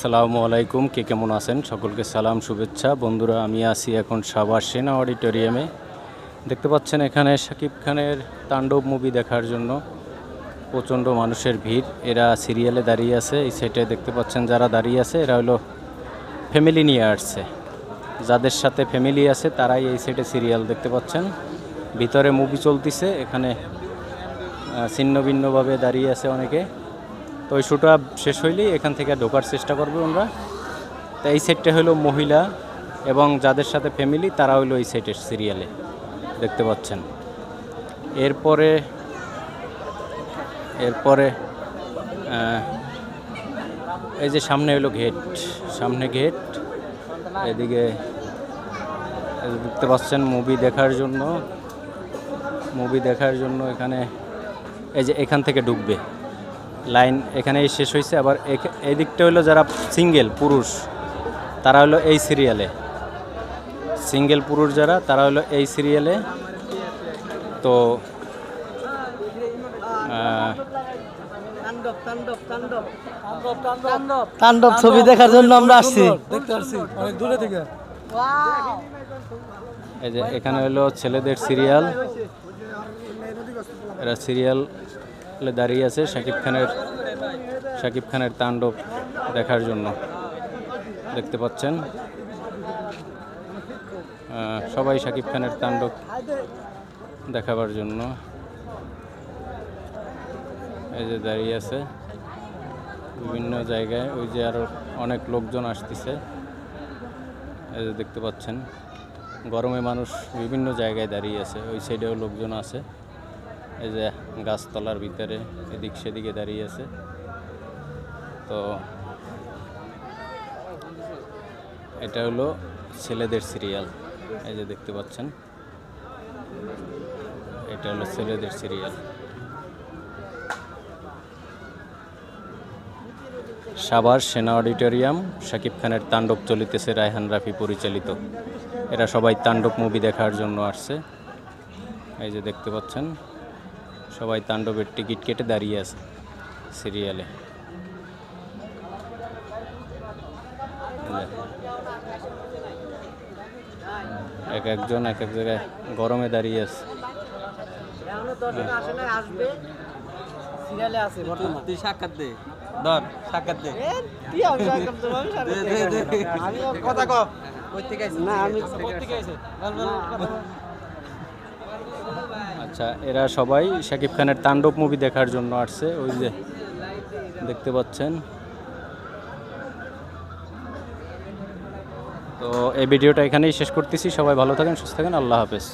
সালামু আলাইকুম, কে কেমন আছেন? সকলকে সালাম, শুভেচ্ছা। বন্ধুরা, আমি আছি এখন সাভার সেনা অডিটোরিয়ামে। দেখতে পাচ্ছেন এখানে শাকিব খানের তাণ্ডব মুভি দেখার জন্য প্রচণ্ড মানুষের ভিড়। এরা সিরিয়ালে দাঁড়িয়ে আছে, এই সাইডে দেখতে পাচ্ছেন যারা দাঁড়িয়ে আছে, এরা হলো ফ্যামিলি নিয়ে আসছে। যাদের সাথে ফ্যামিলি আছে, তারাই এই সাইডে সিরিয়াল দেখতে পাচ্ছেন। ভিতরে মুভি চলতিছে, এখানে ছিন্ন ভিন্নভাবে দাঁড়িয়ে আছে অনেকে। তো ওই শোটা শেষ হইলেই এখান থেকে ঢোকার চেষ্টা করবে আমরা তো এই সেটটা হলো মহিলা এবং যাদের সাথে ফ্যামিলি তারা হলো এই সেটের সিরিয়ালে দেখতে পাচ্ছেন। এরপরে এরপরে এই যে সামনে হলো গেট সামনে গেট এদিকে, দেখতে পাচ্ছেন মুভি দেখার জন্য। মুভি দেখার জন্য এখানে, এই যে এখান থেকে ঢুকবে। লাইন এখানেই শেষ হয়েছে। আবার এখ- এই দিকটা হলো যারা সিঙ্গেল পুরুষ তারা হলো এই সিরিয়ালে। সিঙ্গেল পুরুষ যারা তারা হলো এই সিরিয়ালে। তো তাণ্ডব ছবি দেখার জন্য আমরা আসছি। অনেক দূরে থেকে। এই যে এখানে হলো ছেলেদের সিরিয়াল। এরা সিরিয়ালে দাঁড়িয়ে আছে শাকিব খানের শাকিব খানের তাণ্ডব দেখার জন্য। দেখতে পাচ্ছেন। সবাই শাকিব খানের তাণ্ডব দেখাবার জন্য। এই যে দাঁড়িয়ে আছে। বিভিন্ন জায়গায় ওই যে আরও অনেক লোকজন আসতেছে। এই যে দেখতে পাচ্ছেন। গরমে মানুষ বিভিন্ন জায়গায় দাঁড়িয়ে আছে। ওই সাইডেও লোকজন আছে। এই যে গাছতলার ভিতরে এদিক সেদিকে দাঁড়িয়ে আছে। তো এটা হলো ছেলেদের সিরিয়াল, এই যে দেখতে পাচ্ছেন। এটা হলো ছেলেদের সিরিয়াল। সাভার সেনা অডিটোরিয়াম, শাকিব খানের তাণ্ডব চলিতেছে রায়হান রাফি পরিচালিত। এরা সবাই তাণ্ডব মুভি দেখার জন্য আসছে। এই যে দেখতে পাচ্ছেন। সবাই তাণ্ডবের টিকিট কেটে দাঁড়িয়ে আছে সিরিয়ালে। এক একজন এক এক জায়গায় গরমে দাঁড়িয়ে আছে। সিরিয়ালে আছে বর্তমান তুই সাক্ষাৎ দে। ধর সাক্ষাৎ দে আমি কথা ক না আমি আচ্ছা এরা সবাই শাকিব খানের তাণ্ডব মুভি দেখার জন্য আসছে, ওই যে দেখতে পাচ্ছেন। তো এই ভিডিওটা এখানেই শেষ করতেছি, সবাই ভালো থাকেন, সুস্থ থাকেন, আল্লাহ হাফেজ।